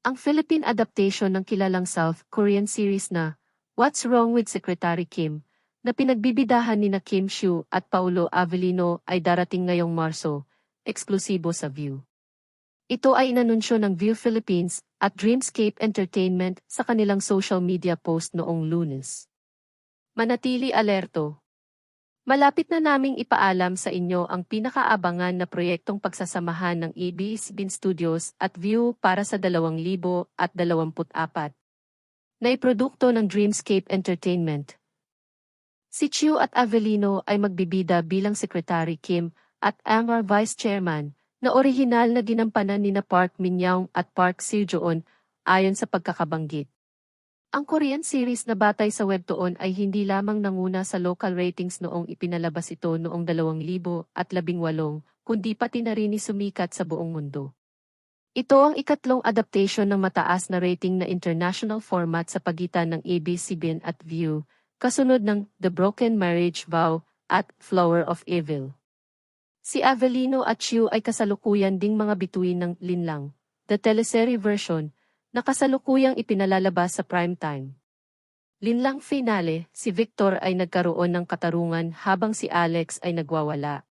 Ang Philippine adaptation ng kilalang South Korean series na What's Wrong with Secretary Kim na pinagbibidahan ni na Kim Shu at Paulo Avellino ay darating ngayong Marso, eksklusibo sa View. Ito ay inanunsyo ng View Philippines at Dreamscape Entertainment sa kanilang social media post noong lunes. Manatili alerto. Malapit na naming ipaalam sa inyo ang pinakaabangan na proyektong pagsasamahan ng ABS-CBN Studios at View para sa 2024 na iprodukto ng Dreamscape Entertainment. Si Chiu at Avelino ay magbibida bilang Secretary Kim at Amar Vice Chairman na orihinal na ginampanan ni na Park Min-young at Park Seo-joon ayon sa pagkakabanggit. Ang Korean series na batay sa webtoon ay hindi lamang nanguna sa local ratings noong ipinalabas ito noong 2018, kundi pati na rin sumikat sa buong mundo. Ito ang ikatlong adaptation ng mataas na rating na international format sa pagitan ng ABS-CBN at View, kasunod ng The Broken Marriage Vow at Flower of Evil. Si Avelino at Chiu ay kasalukuyan ding mga bituin ng Linlang, the teleserye version, na kasalukuyang ipinalalabas sa primetime. Linlang finale, si Victor ay nagkaroon ng katarungan habang si Alex ay nagwawala.